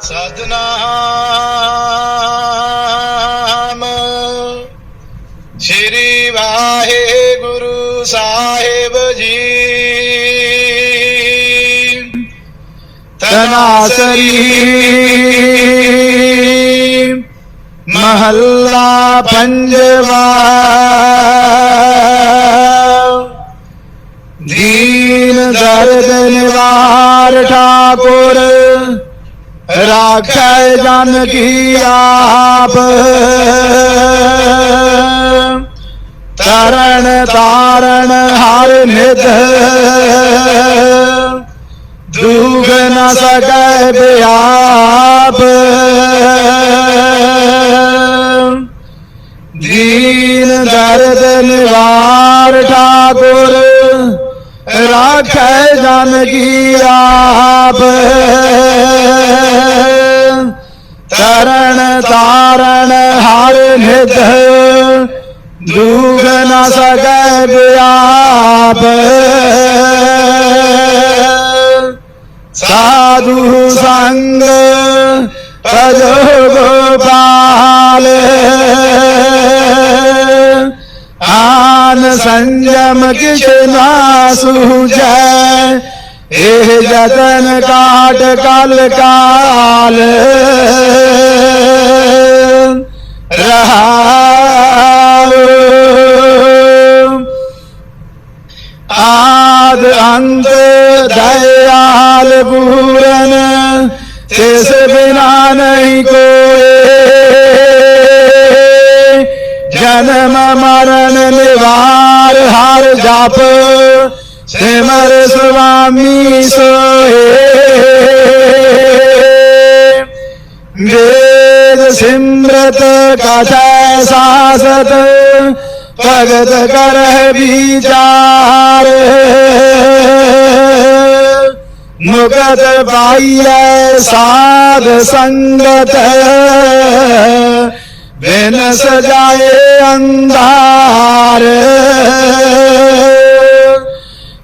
ਸਤਨਾਮ ਸ੍ਰੀ ਵਾਹਿਗੁਰੂ ਸਾਹਿਬ ਜੀ। ਤਨਾਸਰੀ ਮਹੱਲਾ ਪੰਜਵਾ। ਦੀਨ ਦਰਦ ਨਿਵਾਰ ਠਾਕੁਰ। ਰਾਖੈ ਜਨ ਕੀ ਆਪ। ਤਰਨ ਤਾਰਨ ਹਰ ਨਿਧ। ਦੁਖ ਨ ਸਕੈ ਬਿਆਪ। ਦੀਨ ਦਰਦ ਨਿਵਾਰ ਠਾਕੁਰ। ਰਾਖੈ ਜਨ ਕੀ ਆਪ। ਤਰਨ ਤਾਰਨ ਹਰ ਨਿਧ, ਦੁਖ ਨ ਸਕੈ ਬਿਆਪ ਸਾਧੂ ਸੰਗ ਭਜੋ ਗੋਪਾਲ ज्ञान संयम कितना सुजय एह जतन काट काल काल। आद अंत दयाल पूरन तिस बिना नहीं कोई ਜਨਮ ਮਰਨ ਨਿਵਾਰ ਹਰ ਜਪ। ਸਿਮਰ ਸੁਆਮੀ ਸੋਏ ਵੇਦ ਸਿਮਰਤ ਕਥੈ ਸਾਸਤ। ਭਗਤ ਕਰਹਿ ਵਿਚਾਰ। ਮੁਕਤ ਪਾਈਐ ਸਾਧ ਸੰਗਤ। ਬਿਨ ਸਜਾਏ ਅੰਧਾਰ।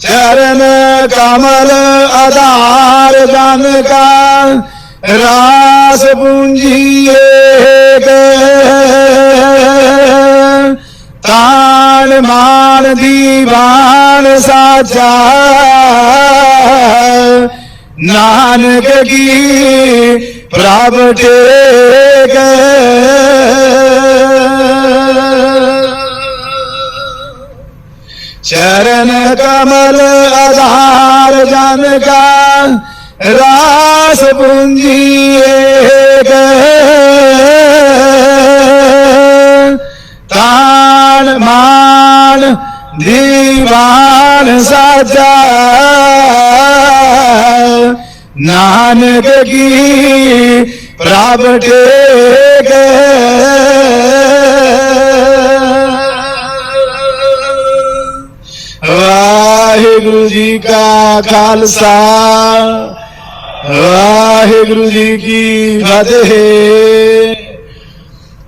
ਚਰਨ ਕਮਲ ਆਧਾਰ ਜਨ ਕਾ ਰਾਸ ਪੂੰਜੀ ਏਕ ਤਾਣ ਮਾਨ ਦੀਵਾਨ ਸਾਚਾ ਨਾਨਕ ਕੀ ਪ੍ਰਭ ਟੇਕ। ਚਰਨ ਕਮਲ ਆਧਾਰ ਜਨ ਕਾ ਰਾਸ ਪੂੰਜੀ ਏਕ। ਤਾਣ ਮਾਨ ਦੀਵਾਨ ਸਾਚਾ ਨਾਨਕ ਵਾਹਿਗੁਰੂ ਜੀ ਕਾ ਖਾਲਸਾ। ਵਾਹਿਗੁਰੂ ਜੀ ਕੀ ਫਤਿਹ।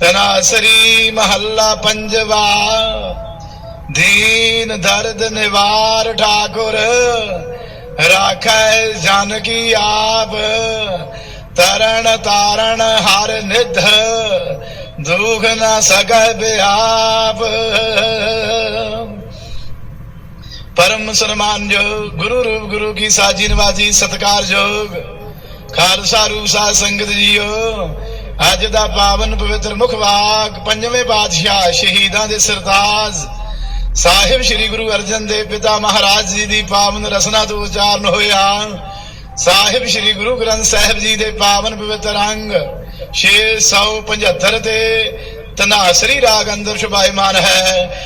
ਤਨਾਸਰੀ ਮਹੱਲਾ ਪੰਜਵਾ। ਦੀਨ ਦਰਦ ਨਿਵਾਰ ਠਾਕੁਰ। ਰਾਖੈ ਜਾਨਕੀ ਆਪ। ਤਰਨ ਤਾਰਨ ਹਰ ਨਿਧ। ਦੁਖ ਨ ਸਕੈ ਬਿਆਪ। ਪਰਮ ਸਨਮਾਨਯੋਗ ਗੁਰੂ ਰੂਪ, ਗੁਰੂ ਕੀ ਸਾਜੀ ਨਵਾਜੀ ਸਤਕਾਰਯੋਗ ਖਾਲਸਾ ਰੂਪ ਸਾਧ ਸੰਗਤ ਜੀਓ, ਅੱਜ ਦਾ ਪਾਵਨ ਪਵਿੱਤਰ ਮੁਖ ਪੰਜਵੇਂ ਪਾਤਸ਼ਾਹ ਸ਼ਹੀਦਾਂ ਦੇ ਸਰਤਾਜ। ਸਾਹਿਬ ਸ੍ਰੀ ਗੁਰੂ ਅਰਜਨ ਦੇਵ ਪਿਤਾ ਮਹਾਰਾਜ ਜੀ ਦੀ ਪਾਵਨ ਰਸਨਾ ਤੋਂ ਉਚਾਰਨ ਹੋਇਆ। ਸਾਹਿਬ ਸ੍ਰੀ ਗੁਰੂ ਗ੍ਰੰਥ ਸਾਹਿਬ ਜੀ ਦੇ ਪਾਵਨ ਪਵਿੱਤਰ ਅੰਗ 675 ਤੇ ਤਨਾਸਰੀ ਰਾਗ ਅੰਦਰ ਸ਼ੁਭਾਇਮਾਨ ਹੈ।